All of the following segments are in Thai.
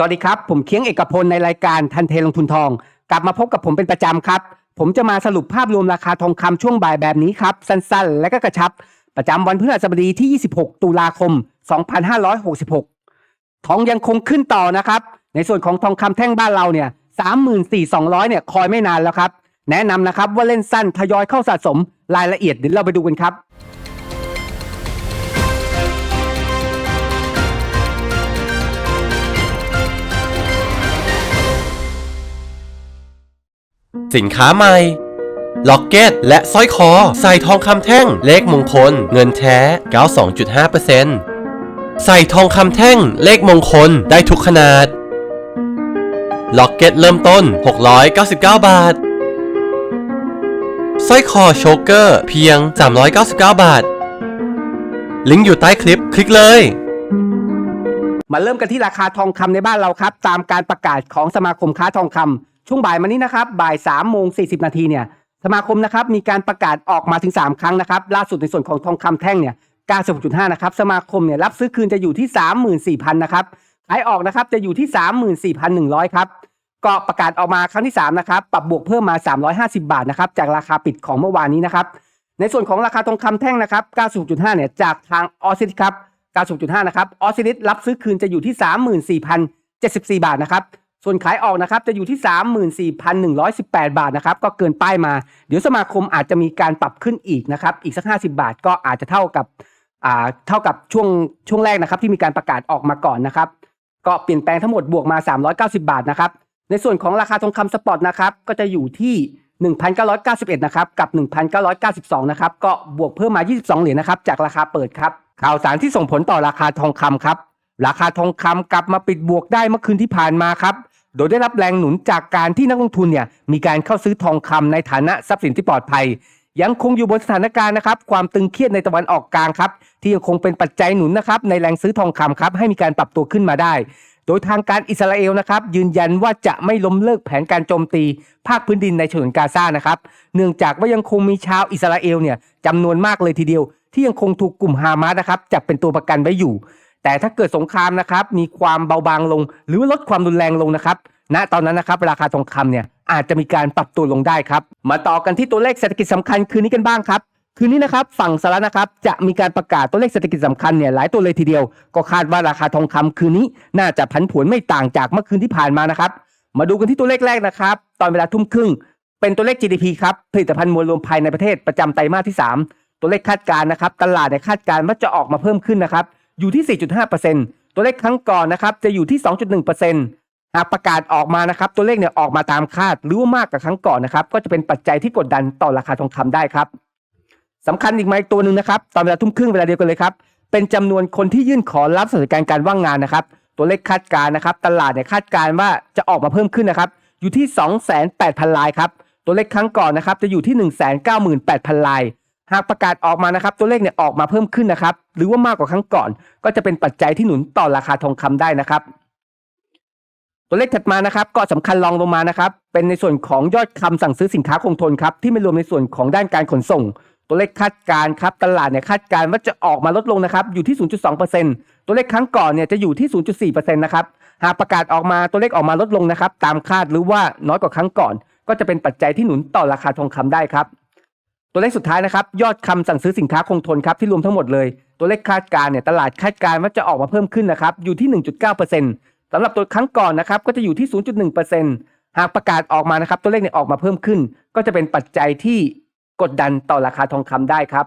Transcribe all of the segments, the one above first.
สวัสดีครับ ผมเคียงเอกพลในรายการทันเทลงทุนทอง กลับมาพบกับผมเป็นประจำครับ ผมจะมาสรุปภาพรวมราคาทองคำช่วงบ่ายแบบนี้ครับ สั้นๆ และก็กระชับ ประจำวันพฤหัสบดีที่ 26 ตุลาคม 2566 ทองยังคงขึ้นต่อนะครับ ในส่วนของทองคำแท่งบ้านเราเนี่ย34,200เนี่ยคอยไม่นานแล้วครับ แนะนำนะครับว่าเล่นสั้นทยอยเข้าสะสมรายละเอียดเดี๋ยวเราไปดูกันครับ สินค้าใหม่ล็อกเก็ตและสร้อยคอ ใส่ทองคำแท่ง เลขมงคล เงินแท้ 92.5%ใส่ทองคำแท่ง เลขมงคลได้ทุกขนาด ล็อกเก็ตเริ่มต้น 699 บาท สร้อยคอโชเกอร์เพียง 399 บาท ลิงก์อยู่ใต้คลิป คลิกเลยมาเริ่มกันที่ราคาทองคำในบ้านเราครับ ตามการประกาศของสมาคมค้าทองคำ ช่วงบ่ายมานี้นะครับบ่าย3ามโมงสีนาทีเนี่ยสมาคมนะครับมีการประกาศออกมาถึง 3 ครั้งนะครับล่าสุดในส่วนของทองคำแท่งเนี่ย96.5นะครับสมาคมเนี่ยรับซื้อคืนจะอยู่ที่ 34,000นะครับขายออกนะครับจะอยู่ที่ 34,100ครับก็ประกาศออกมาครั้งที่3นะครับปรับบวกเพิ่มมา 350 บาทนะครับจากราคาปิดของเมื่อวานนี้นะครับในส่วนของราคาทองคำแท่งนะครับ96.5เนี่ยจากทางออซิสครับ96.5นะครับออซิลิรับซื้อคืนจะอยู่ที่ 34,074 บาทนะครับ ส่วนขายออกนะครับจะอยู่ที่ 34,118 บาทนะครับก็เกินป้ายมา เดี๋ยวสมาคมอาจจะมีการปรับขึ้นอีกนะครับอีกสัก 50 บาทก็อาจจะเท่ากับอ่าเท่ากับช่วงช่วงแรกนะครับที่มีการประกาศออกมาก่อนนะครับก็เปลี่ยนแปลงทั้งหมดบวกมา 390 บาทนะครับในส่วนของราคาทองคำสปอร์ตนะครับก็จะอยู่ที่1,991นะครับกับ 1,992นะครับก็บวกเพิ่มมา 22 เหรียญนะครับจากราคาเปิดครับข่าวสารที่ส่งผลต่อราคาทองคำครับราคาทองคำกลับมาปิดบวกได้เมื่อคืนที่ผ่านมาครับ โดยได้รับแรงหนุนจากการที่นักลงทุนเนี่ยมีการเข้าซื้อทองคำในฐานะทรัพย์สินที่ปลอดภัย ยังคงอยู่บนสถานการณ์นะครับความตึงเครียดในตะวันออกกลางครับที่ยังคงเป็นปัจจัยหนุนนะครับในแรงซื้อทองคำครับให้มีการปรับตัวขึ้นมาได้ โดยทางการอิสราเอลนะครับยืนยันว่าจะไม่ล้มเลิกแผนการโจมตี ภาคพื้นดินในฉนวนกาซานะครับเนื่องจากว่ายังคงมีชาวอิสราเอลเนี่ยจำนวนมากเลยทีเดียวที่ยังคงถูกกลุ่มฮามาสนะครับจับเป็นตัวประกันไว้อยู่ แต่ถ้าเกิดสงครามนะครับมีความเบาบางลง หรือว่าลดความรุนแรงลงนะครับณตอนนั้นนะครับราคาทองคำเนี่ยอาจจะมีการปรับตัวลงได้ครับ มาต่อกันที่ตัวเลขเศรษฐกิจสำคัญคืนนี้กันบ้างครับคืนนี้นะครับฝั่งสหรัฐนะครับจะมีการประกาศตัวเลขเศรษฐกิจสำคัญเนี่ยหลายตัวเลยทีเดียว ก็คาดว่าราคาทองคำคืนนี้น่าจะผันผวนไม่ต่างจากเมื่อคืนที่ผ่านมานะครับ มาดูกันที่ตัวเลขแรกนะครับ ตอนเวลาทุ่มครึ่ง เป็นตัวเลข GDP ครับผลิตภัณฑ์มวลรวมภายในประเทศประจำไตรมาสที่ 3 ตัวเลขคาดการณ์นะครับ ตลาดเนี่ยคาดการณ์ว่าจะออกมาเพิ่มขึ้นนะครับ อยู่ที่ 4.5%ตัวเลขครั้งก่อนนะครับจะอยู่ที่ 2.1%หากประกาศออกมานะครับตัวเลขเนี่ยออกมาตามคาดหรือว่ามากกว่าครั้งก่อนนะครับก็จะเป็นปัจจัยที่กดดันต่อราคาทองคำได้ครับสำคัญอีกไหมาตัวหนึ่งนะครับตอนเวลาทุ่มครึ่งเวลาเดียวกันเลยครับเป็นจำนวนคนที่ยื่นขอรับสวัสดิการการว่างงานนะครับตัวเลขคาดการ์นะครับตลาดเนี่ยคาดการ์ว่าจะออกมาเพิ่มขึ้นนะครับอยู่ที่ 28,000 ลายครับตัวเลขครั้งก่อนนะครับจะอยู่ที่ 198,000 ลาย หากประกาศออกมานะครับตัวเลขเนี่ยออกมาเพิ่มขึ้นนะครับ หรือว่ามากกว่าครั้งก่อน ก็จะเป็นปัจจัยที่หนุนต่อราคาทองคำได้นะครับ ตัวเลขถัดมานะครับ ก็สำคัญรองลงมานะครับ เป็นในส่วนของยอดคำสั่งซื้อสินค้าคงทนครับที่ไม่รวมในส่วนของด้านการขนส่ง ตัวเลขคาดการครับตลาดเนี่ยคาดการว่าจะออกมาลดลงนะครับอยู่ที่ 0.2%ตัวเลขครั้งก่อนเนี่ยจะอยู่ที่ 0.4%นะครับหากประกาศออกมาตัวเลขออกมาลดลงนะครับ ตามคาดหรือว่าน้อยกว่าครั้งก่อน ก็จะเป็นปัจจัยที่หนุนต่อราคาทองคำได้ครับ ตัวเลขสุดท้ายนะครับ ยอดคำสั่งซื้อสินค้าคงทนครับที่รวมทั้งหมดเลย ตัวเลขคาดการณ์เนี่ยตลาดคาดการณ์ว่าจะออกมาเพิ่มขึ้นนะครับอยู่ที่ 1.9%สำหรับตัวครั้งก่อนนะครับก็จะอยู่ที่ 0.1%หากประกาศออกมานะครับ ตัวเลขเนี่ยออกมาเพิ่มขึ้น ก็จะเป็นปัจจัยที่กดดันต่อราคาทองคำได้ครับ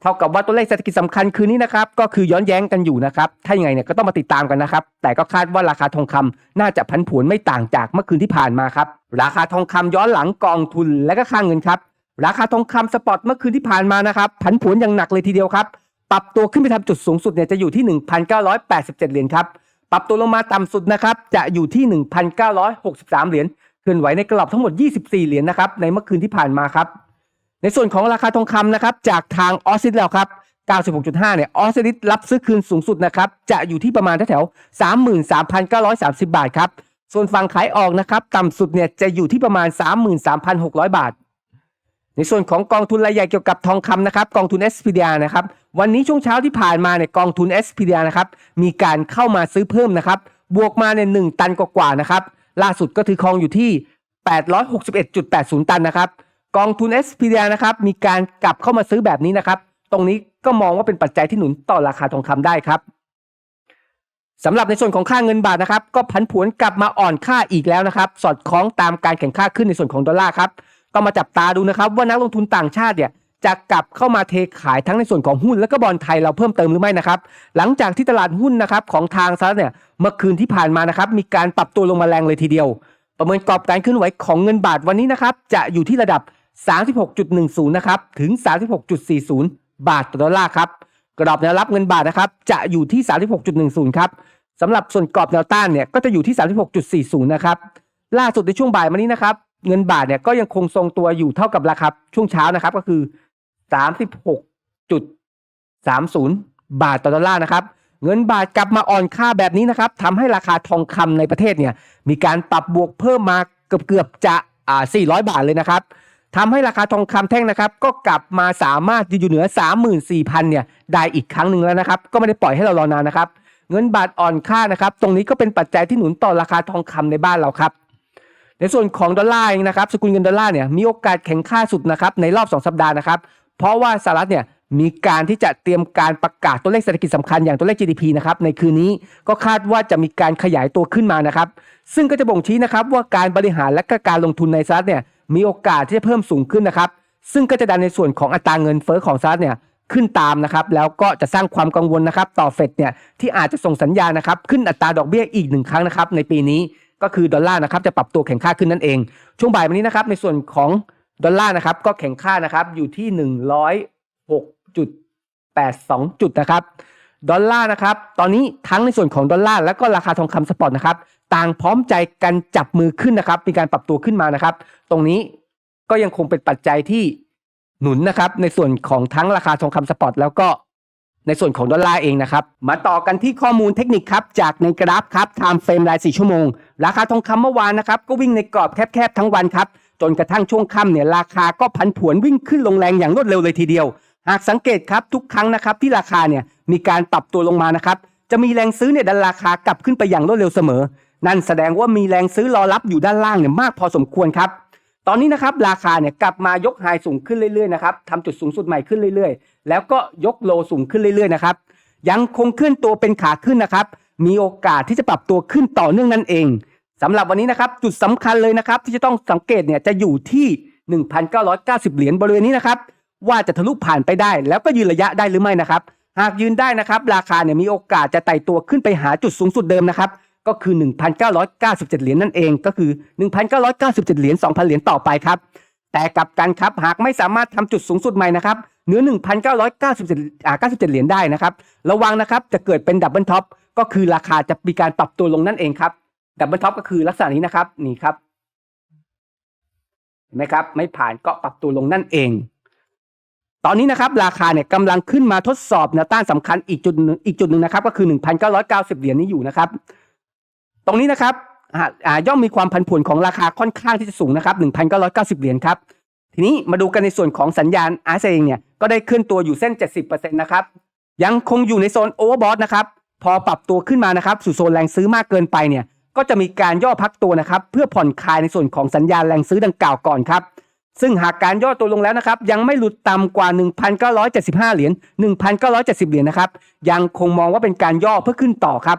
เท่ากับว่าตัวเลขเศรษฐกิจสำคัญคืนนี้นะครับ ก็คือย้อนแย้งกันอยู่นะครับ ถ้าอย่างไงเนี่ยก็ต้องมาติดตามกันนะครับ แต่ก็คาดว่าราคาทองคำน่าจะพันผวนไม่ต่างจากเมื่อคืนที่ผ่านมาครับ ราคาทองคำย้อนหลังกองทุนและก็ค่าเงินครับ ราคาทองคำสปอตเมื่อคืนที่ผ่านมานะครับผันผวนอย่างหนักเลยทีเดียวครับ ปรับตัวขึ้นไปทำจุดสูงสุดเนี่ยจะอยู่ที่ 1,987 เหรียญครับ ปรับตัวลงมาต่ำสุดนะครับจะอยู่ที่ 1,963 เหรียญเคลื่อนไหวในกรอบทั้งหมด 24 เหรียญนะครับในเมื่อคืนที่ผ่านมาครับ ในส่วนของราคาทองคำนะครับจากทางออสซิลแล้วครับ96.5 เนี่ย ออสซิลิสรับซื้อคืนสูงสุดนะครับ จะอยู่ที่ประมาณแถวๆ33,930 บาทครับ ส่วนฝั่งขายออกนะครับ ต่ำสุดเนี่ยจะอยู่ที่ประมาณ 33,600 บาท ในส่วนของกองทุนรายใหญ่เกี่ยวกับทองคำนะครับกองทุน SPDR นะครับวันนี้ช่วงเช้าที่ผ่านมาเนี่ยกองทุน SPDR นะครับมีการเข้ามาซื้อเพิ่มนะครับบวกมาเนี่ยหนึ่งตันกว่าๆนะครับล่าสุดก็ถือครองอยู่ที่ 861.80 ตันนะครับกองทุน SPDR นะครับมีการกลับเข้ามาซื้อแบบนี้นะครับตรงนี้ก็มองว่าเป็นปัจจัยที่หนุนต่อราคาทองคำได้ครับสำหรับในส่วนของค่าเงินบาทนะครับก็ผันผวนกลับมาอ่อนค่าอีกแล้วนะครับ สอดคล้องตามการแข่งค่าขึ้นในส่วนของดอลลาร์ครับ ต้องมาจับตาดูนะครับว่านักลงทุนต่างชาติเนี่ยจะกลับเข้ามาเทขายทั้งในส่วนของหุ้นและก็บอลไทยเราเพิ่มเติมหรือไม่นะครับ หลังจากที่ตลาดหุ้นนะครับของทางสหรัฐเนี่ยเมื่อคืนที่ผ่านมานะครับมีการปรับตัวลงมาแรงเลยทีเดียว ประเมินกรอบการเคลื่อนไหวของเงินบาทวันนี้นะครับจะอยู่ที่ระดับ 36.10 นะครับถึง 36.40 บาทต่อดอลลาร์ครับกรอบแนวรับเงินบาทนะครับจะอยู่ที่ 36.10 ครับสำหรับส่วนกรอบแนวต้านเนี่ยก็จะอยู่ที่ 36.40 นะครับล่าสุดในช่วงบ่ายมานี้นะครับ เงินบาทเนี่ยก็ยังคงทรงตัวอยู่เท่ากับราคาช่วงเช้านะครับ ก็คือ36.30บหกจุดสามศูนย์บาทต่อดอลลาร์นะครับ เงินบาทกลับมาอ่อนค่าแบบนี้นะครับทำให้ราคาทองคำในประเทศเนี่ย มีการปรับบวกเพิ่มมาเกือบเกือบจะอ่า400 บาทเลยนะครับทำให้ราคาทองคำแท่งนะครับ ก็กลับมาสามารถอยู่เหนือ 34,000เนี่ยได้อีกครั้งหนึ่งแล้วนะครับ ก็ไม่ได้ปล่อยให้เรารอนานนะครับ เงินบาทอ่อนค่านะครับ ตรงนี้ก็เป็นปัจจัยที่หนุนต่อราคาทองคำในบ้านเราครับ ในส่วนของดอลลาร์เองนะครับสกุลเงินดอลลาร์เนี่ยมีโอกาสแข็งค่าสุดนะครับในรอบ 2 สัปดาห์นะครับ เพราะว่าสหรัฐเนี่ยมีการที่จะเตรียมการประกาศตัวเลขเศรษฐกิจสำคัญอย่างตัวเลข GDP นะครับในคืนนี้ก็คาดว่าจะมีการขยายตัวขึ้นมานะครับ ซึ่งก็จะบ่งชี้นะครับว่าการบริหารและกการลงทุนในสหรัฐเนี่ยมีโอกาสที่จะเพิ่มสูงขึ้นนะครับ ซึ่งก็จะดันในส่วนของอัตราเงินเฟ้อของสหรัฐเนี่ยขึ้นตามนะครับแล้วก็จะสร้างความกังวลนะครับต่อเฟดเนี่ยที่อาจจะส่งสัญญาณนะครับขึ้นอัตราดอกเบี้ยอีกหนึ่งครั้งนะครับในปีนี้ ก็คือดอลลาร์นะครับจะปรับตัวแข็งค่าขึ้นนั่นเอง ช่วงบ่ายวันนี้นะครับในส่วนของดอลลาร์นะครับก็แข็งค่านะครับอยู่ที่ 106.82 จุดนะครับดอลลาร์นะครับตอนนี้ทั้งในส่วนของดอลลาร์และก็ราคาทองคำสปอร์ตนะครับต่างพร้อมใจกันจับมือขึ้นนะครับมีการปรับตัวขึ้นมานะครับ ตรงนี้ก็ยังคงเป็นปัจจัยที่หนุนนะครับในส่วนของทั้งราคาทองคำสปอร์ตแล้วก็ ในส่วนของดอลลาร์เองนะครับ มาต่อกันที่ข้อมูลเทคนิคครับ จากในกราฟครับ time frame ราย 4 ชั่วโมง ราคาทองคำเมื่อวานนะครับ ก็วิ่งในกรอบแคบๆ ทั้งวันครับ จนกระทั่งช่วงค่ำเนี่ยราคาก็ผันผวนวิ่งขึ้นลงแรงอย่างรวดเร็วเลยทีเดียว หากสังเกตครับทุกครั้งนะครับที่ราคาเนี่ยมีการปรับตัวลงมานะครับ จะมีแรงซื้อเนี่ยดันราคากลับขึ้นไปอย่างรวดเร็วเสมอ นั่นแสดงว่ามีแรงซื้อรอรับอยู่ด้านล่างเนี่ยมากพอสมควรครับ ตอนนี้นะครับราคาเนี่ยกลับมายกไฮสูงขึ้นเรื่อยๆนะครับทำจุดสูงสุดใหม่ขึ้นเรื่อยๆ แล้วก็ยกโลสูงขึ้นเรื่อยๆนะครับ ยังคงเคลื่อนตัวเป็นขาขึ้นนะครับ มีโอกาสที่จะปรับตัวขึ้นต่อเนื่องนั่นเองสำหรับวันนี้นะครับจุดสำคัญเลยนะครับ ที่จะต้องสังเกตเนี่ยจะอยู่ที่ 1,990 เหรียญบริเวณนี้นะครับ ว่าจะทะลุผ่านไปได้ แล้วก็ยืนระยะได้หรือไม่นะครับ หากยืนได้นะครับราคาเนี่ยมีโอกาสจะไต่ตัวขึ้นไปหาจุดสูงสุดเดิมนะครับก็คือ 1,997 เหรียญนั่นเอง ก็คือ 1,997 เหรียญ 2,000 เหรียญต่อไปครับ แต่กลับกันครับ หากไม่สามารถทำจุดสูงสุดใหม่นะครับ เหนือ 1,997อ่า97 เหรียญได้นะครับ ระวังนะครับจะเกิดเป็นดับเบิลท็อปก็คือราคาจะมีการปรับตัวลงนั่นเองครับดับเบิลท็อปก็คือลักษณะนี้นะครับนี่ครับเห็นไหมครับ ไม่ผ่านก็ปรับตัวลงนั่นเอง ตอนนี้นะครับราคาเนี่ยกำลังขึ้นมาทดสอบแนวต้านสำคัญอีกจุดหนึ่งอีกจุดหนึ่งนะครับ ก็คือ 1,990 เหรียญนี้อยู่นะครับ ตรงนี้นะครับอาอ่าย่อมมีความผันผวนของราคาค่อนข้างที่จะสูงนะครับ 1,990 เหรียญครับ ทีนี้มาดูกันในส่วนของสัญญาณ RSI เองเนี่ย ก็ได้เคลื่อนตัวอยู่เส้น 70%นะครับ ยังคงอยู่ในโซนโอเวอร์บอทนะครับ พอปรับตัวขึ้นมานะครับ สู่โซนแรงซื้อมากเกินไปเนี่ย ก็จะมีการย่อพักตัวนะครับ เพื่อผ่อนคลายในส่วนของสัญญาณแรงซื้อดังกล่าวก่อนครับ ซึ่งหากการย่อตัวลงแล้วนะครับ ยังไม่หลุดต่ำกว่า 1,975 เหรียญ 1,970 เหรียญนะครับ ยังคงมองว่าเป็นการย่อเพื่อขึ้นต่อครับ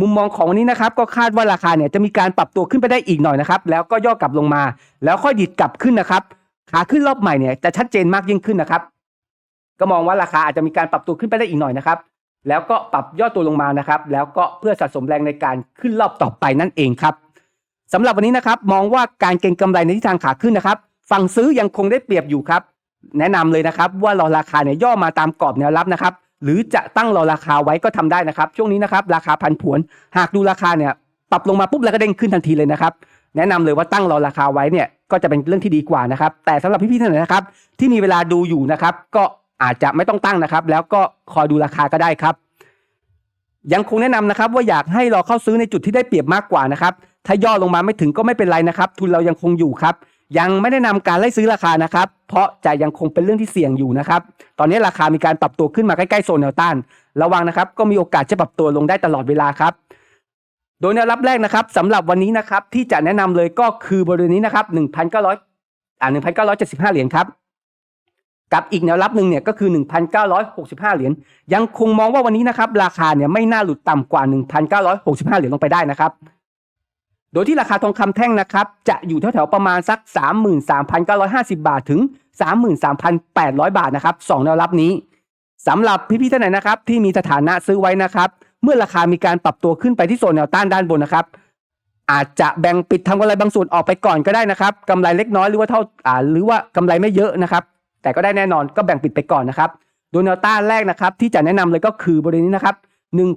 มุมมองของวันนี้นะครับ ก็คาดว่าราคาเนี่ยจะมีการปรับตัวขึ้นไปได้อีกหน่อยนะครับ แล้วก็ย่อกลับลงมา แล้วค่อยดิดกลับขึ้นนะครับ ขาขึ้นรอบใหม่เนี่ยจะชัดเจนมากยิ่งขึ้นนะครับ ก็มองว่าราคาอาจจะมีการปรับตัวขึ้นไปได้อีกหน่อยนะครับ แล้วก็ปรับย่อตัวลงมานะครับ แล้วก็เพื่อสะสมแรงในการขึ้นรอบต่อไปนั่นเองครับสำหรับวันนี้นะครับ มองว่าการเก็งกำไรในทิศทางขาขึ้นนะครับ ฝั่งซื้อยังคงได้เปรียบอยู่ครับ แนะนำเลยนะครับ ว่ารอราคาเนี่ยย่อมาตามกรอบแนวรับนะครับ หรือจะตั้งรอราคาไว้ก็ทำได้นะครับ ช่วงนี้นะครับ ราคาพันผวน หากดูราคาเนี่ยปรับลงมาปุ๊บแล้วก็เด้งขึ้นทันทีเลยนะครับ แนะนำเลยว่าตั้งรอราคาไว้เนี่ยก็จะเป็นเรื่องที่ดีกว่านะครับ แต่สำหรับพี่ๆท่านไหนนะครับ ที่มีเวลาดูอยู่นะครับ ก็ อาจจะไม่ต้องตั้งนะครับ แล้วก็คอยดูราคาก็ได้ครับ ยังคงแนะนำนะครับ ว่าอยากให้รอเข้าซื้อในจุดที่ได้เปรียบมากกว่านะครับ ถ้าย่อลงมาไม่ถึงก็ไม่เป็นไรนะครับ ทุนเรายังคงอยู่ครับ ยังไม่ได้นำการไล่ซื้อราคานะครับ เพราะจะยังคงเป็นเรื่องที่เสี่ยงอยู่นะครับ ตอนนี้ราคามีการปรับตัวขึ้นมาใกล้ๆโซนแนวต้าน ระวังนะครับ ก็มีโอกาสจะปรับตัวลงได้ตลอดเวลาครับโดยแนวรับแรกนะครับสำหรับวันนี้นะครับที่จะแนะนำเลยก็คือบริเวณนี้นะครับ1,900อ่า1,975เหรียญครับ กับอีกแนวรับหนึ่งเนี่ยก็คือ 1,965 เหรียญยังคงมองว่าวันนี้นะครับราคาเนี่ยไม่น่าหลุดต่ำกว่า 1,965 เหรียญลงไปได้นะครับ โดยที่ราคาทองคำแท่งนะครับจะอยู่แถวๆประมาณสัก 33,950 บาทถึง 33,800 บาทนะครับสองแนวรับนี้สำหรับพี่ๆท่านไหนนะครับที่มีสถานะซื้อไว้นะครับ เมื่อราคามีการปรับตัวขึ้นไปที่โซนแนวต้านด้านบนนะครับอาจจะแบ่งปิดทำกำไรบางส่วนออกไปก่อนก็ได้นะครับกำไรเล็กน้อยหรือว่าเท่าอ่าหรือว่ากำไรไม่เยอะนะครับ แต่ก็ได้แน่นอนก็แบ่งปิดไปก่อนนะครับ โดยแนวต้านแรกนะครับ ที่จะแนะนำเลยก็คือบริเวณนี้นะครับ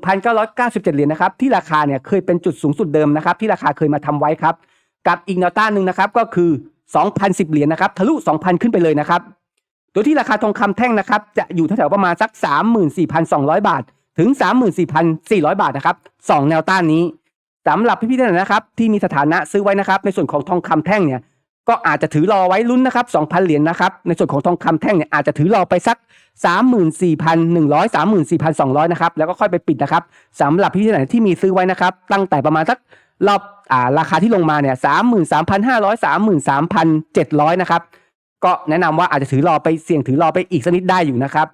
1,997 เหรียญนะครับที่ราคาเนี่ยเคยเป็นจุดสูงสุดเดิมนะครับ ที่ราคาเคยมาทำไว้ครับ กับอีกแนวต้านหนึ่งนะครับก็คือ 2,010 เหรียญนะครับทะลุ 2,000 ขึ้นไปเลยนะครับ โดยที่ราคาทองคำแท่งนะครับจะอยู่แถวๆประมาณสัก 34,200 บาท ถึง 34,400 บาทนะครับสองแนวต้านนี้สำหรับพี่ๆท่านนนะครับ ที่มีสถานะซื้อไว้นะครับ ในส่วนของทองคำแท่งเนี่ย ก็อาจจะถือรอไว้ลุ้นนะครับ 2,000 เหรียญนะครับ ในส่วนของทองคำแท่งเนี่ยอาจจะถือรอไปสัก 34,100 34,200 นะครับ แล้วก็ค่อยไปปิดนะครับสำหรับพี่ที่ไหนที่มีซื้อไว้นะครับ ตั้งแต่ประมาณสักรอบอ่าราคาที่ลงมาเนี่ย33,500 33,700 นะครับ ก็แนะนำว่าอาจจะถือรอไปเสี่ยงถือรอไปอีกสักนิดได้อยู่นะครับ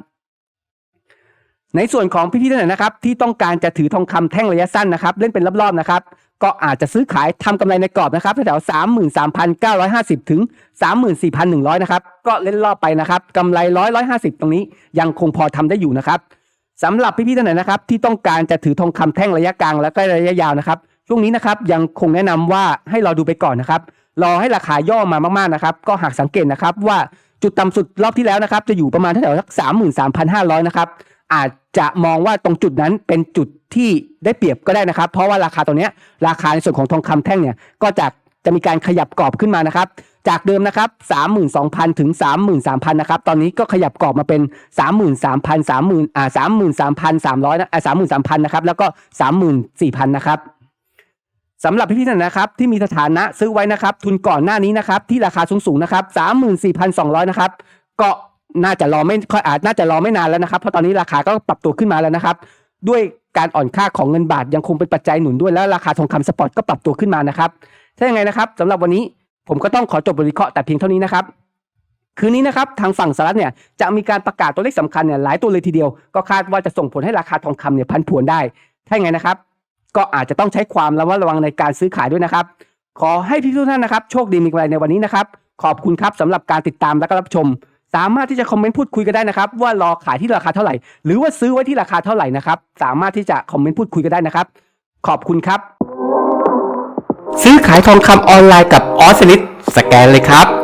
ในส่วนของพี่ๆท่านไหนนะครับ ที่ต้องการจะถือทองคำแท่งระยะสั้นนะครับ เล่นเป็นรอบๆนะครับ ก็อาจจะซื้อขายทำกำไรในกรอบนะครับแถวสามหมื่นสามพันเก้าร้อยห้าสิบถึงสามหมื่นสี่พันหนึ่งร้อยนะครับ ก็เล่นรอบไปนะครับกำไรร้อยร้อยห้าสิบตรงนี้ยังคงพอทำได้อยู่นะครับสำหรับพี่ๆท่านไหนนะครับ ที่ต้องการจะถือทองคำแท่งระยะกลางและก็ระยะยาวนะครับ ช่วงนี้นะครับยังคงแนะนำว่าให้รอดูไปก่อนนะครับรอให้ราคาย่อมามากๆนะครับ ก็หากสังเกตนะครับว่าจุดต่ำสุดรอบที่แล้วนะครับ จะอยู่ประมาณแถวสักสามหมื่นสามพันห้าร้อยนะครับ อาจจะมองว่าตรงจุดนั้นเป็นจุดที่ได้เปรียบก็ได้นะครับ เพราะว่าราคาตรงนี้ราคาในส่วนของทองคำแท่งเนี่ยก็จะจะมีการขยับกรอบขึ้นมานะครับ จากเดิมนะครับ32,000 ถึง 33,000 นะครับ ตอนนี้ก็ขยับกรอบมาเป็น 33,000 30,000อ่า33,300นะอ่า33,000 นะครับ แล้วก็ 34,000 นะครับสำหรับพี่ๆนนะครับ ที่มีสถานะซื้อไว้นะครับ ทุนก่อนหน้านี้นะครับ ที่ราคาสูงๆนะครับ 34,200 นะครับก็ น่าจะรอไม่ค่อยอาจน่าจะรอไม่นานแล้วนะครับเพราะตอนนี้ราคาก็ปรับตัวขึ้นมาแล้วนะครับ ด้วยการอ่อนค่าของเงินบาทยังคงเป็นปัจจัยหนุนด้วยแล้วราคาทองคำสปอร์ตก็ปรับตัวขึ้นมานะครับถ้าอย่างไงนะครับสำหรับวันนี้ผมก็ต้องขอจบบทวิเคราะห์แต่เพียงเท่านี้นะครับคืนนี้นะครับทางฝั่งสหรัฐเนี่ยจะมีการประกาศตัวเลขสำคัญเนี่ยหลายตัวเลยทีเดียว ก็คาดว่าจะส่งผลให้ราคาทองคำเนี่ยพันผวนได้ ถ้าอย่างไงนะครับ ก็อาจจะต้องใช้ความระมัดระวังในการซื้อขายด้วยนะครับ ขอให้พี่ทุกท่านนะครับ โชคดีมีกำไรในวันนี้นะครับ ขอบคุณครับสำหรับการติดตามและก็รับชม สามารถที่จะคอมเมนต์พูดคุยกันได้นะครับ ว่ารอขายที่ราคาเท่าไหร่ หรือว่าซื้อไว้ที่ราคาเท่าไหร่นะครับ สามารถที่จะคอมเมนต์พูดคุยกันได้นะครับ ขอบคุณครับ ซื้อขายทองคำออนไลน์กับออสลิดสแกนเลยครับ